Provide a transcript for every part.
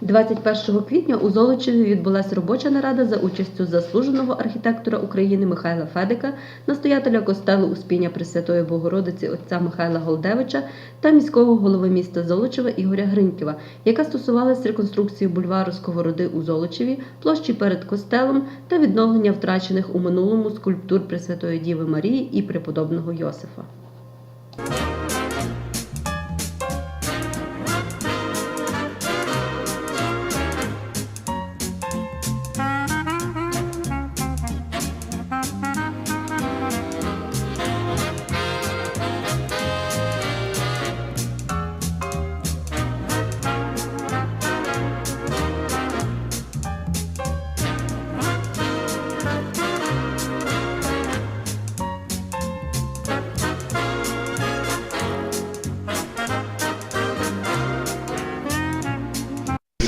21 квітня у Золочеві відбулася робоча нарада за участю заслуженого архітектора України Михайла Федика, настоятеля костелу Успіння Пресвятої Богородиці отця Михайла Голдевича та міського голови міста Золочева Ігоря Гриньківа, яка стосувалась реконструкції бульвару Сковороди у Золочеві, площі перед костелом та відновлення втрачених у минулому скульптур Пресвятої Діви Марії і преподобного Йосифа.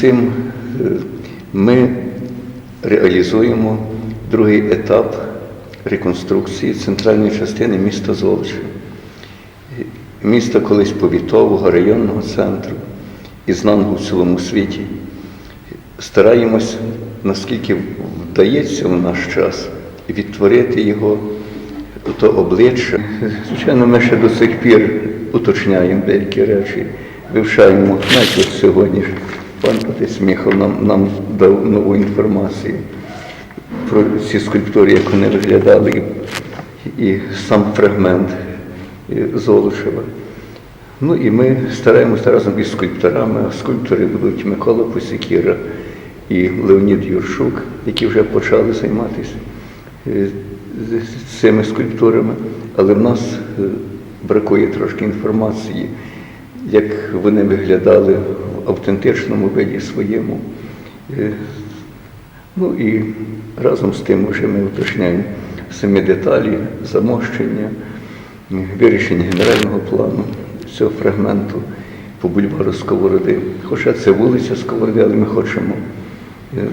Цим е, ми реалізуємо другий етап реконструкції центральної частини міста Золочева. Міста колись повітового районного центру і знаного в цілому світі. Стараємось, наскільки вдається в наш час, відтворити його то обличчя. Звичайно, ми ще до сих пір уточняємо деякі речі, вивчаємо, навіть сьогодні пан Міхал нам, нам дав нову інформацію про ці скульптури, як вони виглядали, і, сам фрагмент Золочева. Ну і ми стараємося разом із скульпторами. Скульптори будуть Микола Посікіра і Леонід Юршук, які вже почали займатися е, цими скульптурами. Але в нас е, бракує трошки інформації, як вони виглядали автентичному виді своєму. Е, Ну і разом з тим вже ми уточняємо самі деталі, замощення, вирішення генерального плану цього фрагменту по бульвару Сковороди. Хоча це вулиця Сковороди, але ми хочемо е,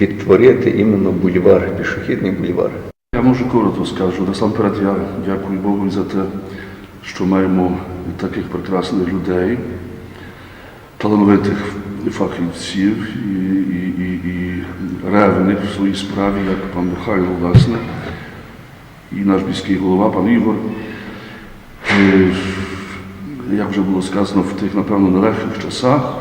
відтворити іменно бульвар, пішохідний бульвар. Я може коротко скажу. Насамперед я дякую Богу за те, що маємо таких прекрасних людей, талановитих фахівців і, і, і, і ревних в своїй справі, як пан Михайло, власне, і наш міський голова, пан Ігор. Е, Як вже було сказано, в тих, напевно, нелегких часах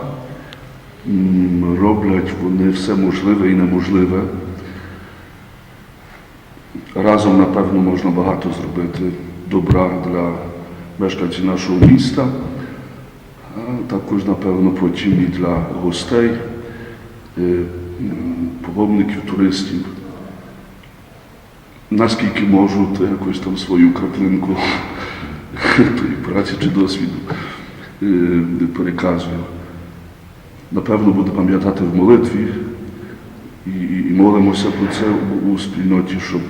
роблять вони все можливе і неможливе. Разом, напевно, можна багато зробити добра для мешканців нашого міста, також, напевно, потім для гостей, е, паломників, туристів. Наскільки можу, то якось там свою краплинку тої праці чи досвіду е, переказую. Напевно, буду пам'ятати в молитві і, і, і молимося про це у, у спільноті, щоб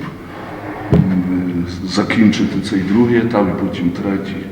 закінчити цей другий етап і потім третій.